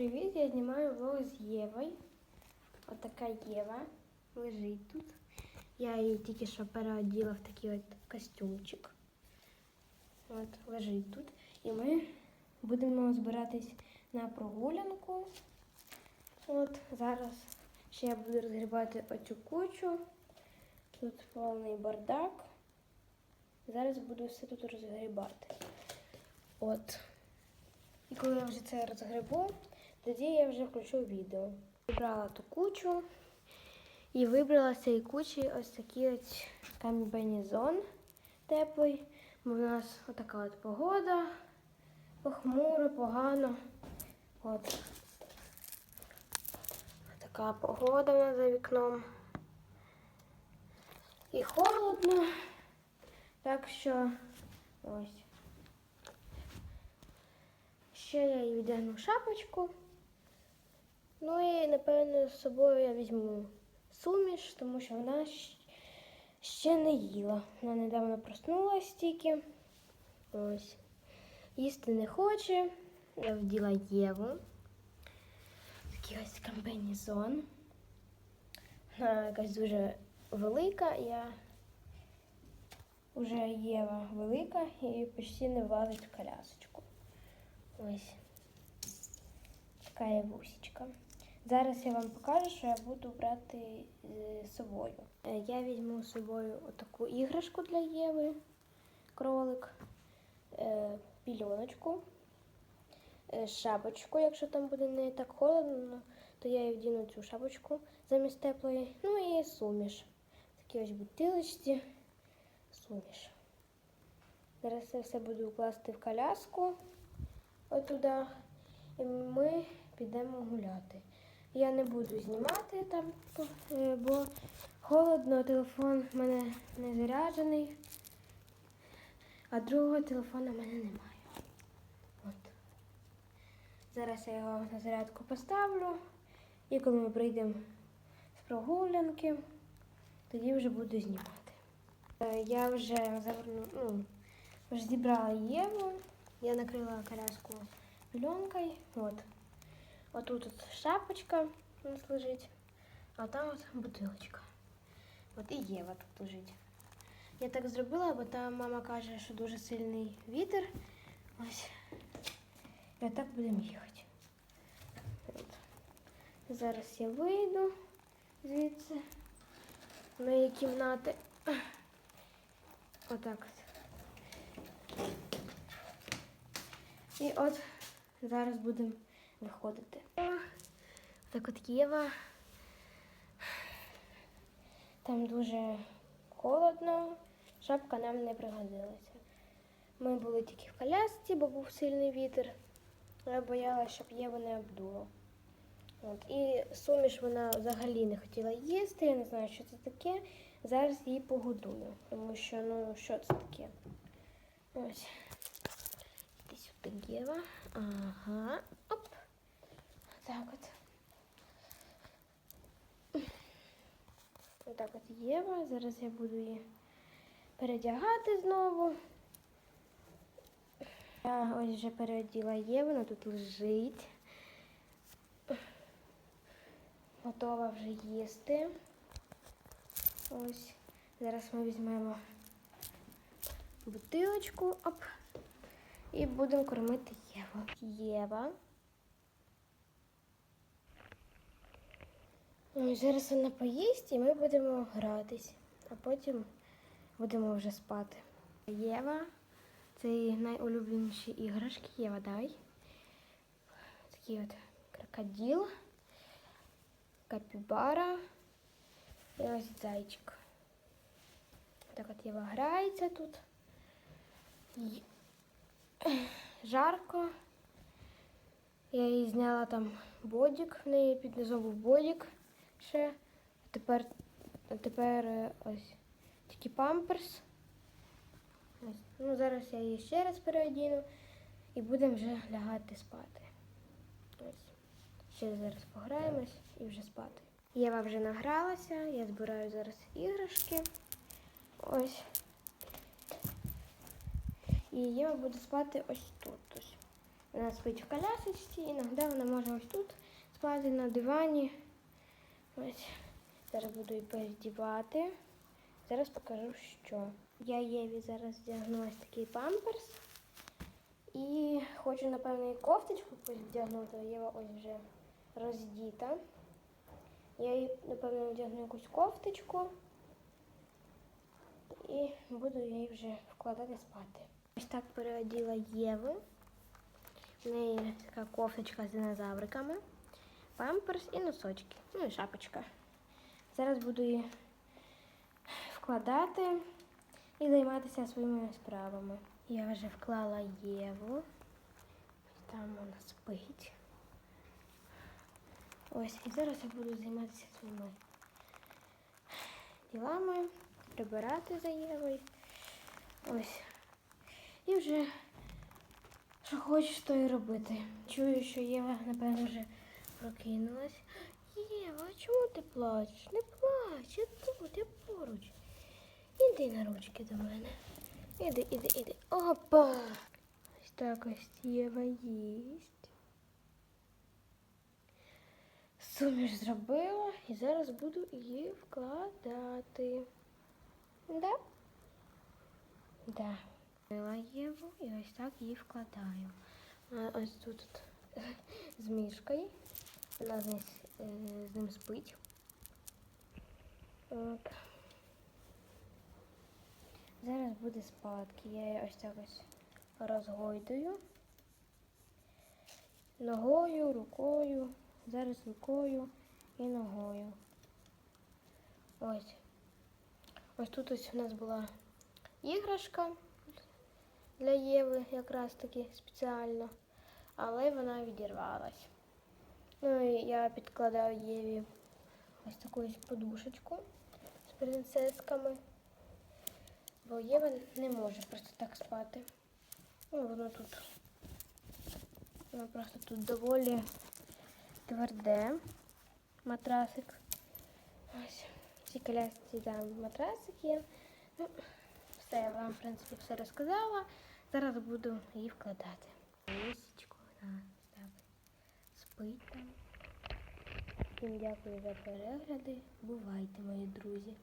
привіт! Я знімаю влог з Євою. Отака Єва лежить тут. Я її тільки що переоділа в такий от костюмчик. От, лежить тут. І ми будемо збиратись на прогулянку. От зараз ще я буду розгрібати оцю кучу. Тут повний бардак. Зараз буду все тут розгрібати. От. І коли я вже це розгребу, тоді я вже включу відео. Вибрала ту кучу і вибрала з цієї кучі ось такий ось комбінезон теплий. Бо в нас отака от погода. Похмуро, погано. От. Така погода у нас за вікном. І холодно. Так що ось. Ще я їй віддягну шапочку. Ну і, напевно, з собою я візьму суміш, тому що вона ще не їла. Вона недавно проснулась тільки. Ось. Їсти не хоче. Я вділа Єву. Такий ось комбінезон. Вона якась дуже велика. Я вже Єва велика і почти не влазить в колясочку. Ось така є вусічка. Зараз я вам покажу, що я буду брати з собою. Е, Я візьму з собою отаку іграшку для Єви, кролик, е, пільоночку, е, шапочку, якщо там буде не так холодно, то я і вдіну цю шапочку замість теплої. Ну і суміш. Такі ось бутилочці, суміш. Зараз це все буду класти в коляску отуда. І ми підемо гуляти. Я не буду знімати там, е, бо холодно, телефон в мене не заряджений, а другого телефона в мене немає. От. Зараз я його на зарядку поставлю. І коли ми прийдемо з прогулянки, тоді вже буду знімати. Е, Я вже заверну, ну, вже зібрала Єву. Я накрила коляску пленкою. Отут от шапочка у нас лежить, а там от бутилочка. От і Єва тут лежить. Я так зробила, бо там мама каже, що дуже сильний вітер. Ось. І отак будемо їхати. От. Зараз я вийду звідси моєї кімнати. Отак от. І от зараз будемо виходити. Так от Єва. Там дуже холодно, шапка нам не пригодилася. Ми були тільки в колясці, бо був сильний вітер. Я боялася, щоб Єву не обдуло. От. І суміш вона взагалі не хотіла їсти, я не знаю, що це таке. Зараз її погодую, тому що ну що це таке? Ось. Іди сюди, Єва. Ага. Так от. Отак от Єва. Зараз я буду її передягати знову. Я ось вже переоділа Єву, вона тут лежить. Готова вже їсти. Ось. Зараз ми візьмемо бутилочку. Оп. І будемо кормити Єву. Єва. Ну, і зараз вона поїсть і ми будемо гратись, а потім будемо вже спати. Єва. Це її найулюбленіші іграшки. Єва, дай. Такий от крокодил, капібара і ось зайчик. Так от Єва грається тут. Й- Жарко. Я їй зняла там бодік, в неї під низом бодік ще. Тепер, тепер е, ось тільки памперс. Ось. Ну, зараз я її ще раз переодіну і будемо вже лягати спати. Ось. Ще зараз пограємось і вже спати. Єва вже награлася, я збираю зараз іграшки. Ось. І Єва буде спати ось тут. Ось. Вона спить в колясочці, іноді вона може ось тут спати на дивані. Ось. Зараз буду її передівати. Зараз покажу, що. Я Єві зараз вдягну ось такий памперс. І хочу, напевно, і кофточку вдягнути. Єва ось вже роздіта. Я їй, напевно, вдягну якусь кофточку і буду її вже вкладати спати. Ось так переоділа Єву. В неї така кофточка з динозавриками, памперс і носочки, ну і шапочка. Зараз буду її вкладати і займатися своїми справами. Я вже вклала Єву. Там вона спить. Ось, і зараз я буду займатися своїми ділами, прибирати за Євою. Ось. І вже що хочеш, то і робити. Чую, що Єва, напевно, вже прокинулась. Єва, а чому ти плачеш? Не плач, я тут, я поруч. Іди на ручки до мене. Іди, іди, іди. Опа! Ось так ось Єва їсть. Суміш зробила і зараз буду її вкладати. Да? Да. Взяла Єву і ось так її вкладаю. Ось тут з мішкою. Вона е, з ним спить. От. Зараз буде спадки. Я її ось так ось розгойдую. Ногою, рукою. Зараз рукою і ногою. Ось. Ось тут ось у нас була іграшка для Єви якраз таки спеціально, але вона відірвалась. Ну і я підкладаю Єві ось таку ось подушечку з принцесками, бо Єва не може просто так спати. Ну, воно тут. Воно просто тут доволі тверде матрасик. Ось. В цій колясці там матрасик є. Ну, все, я вам, в принципі, все розказала. Зараз буду її вкладати. Лисичку так спить там. Всім дякую за перегляди. Бувайте, мої друзі.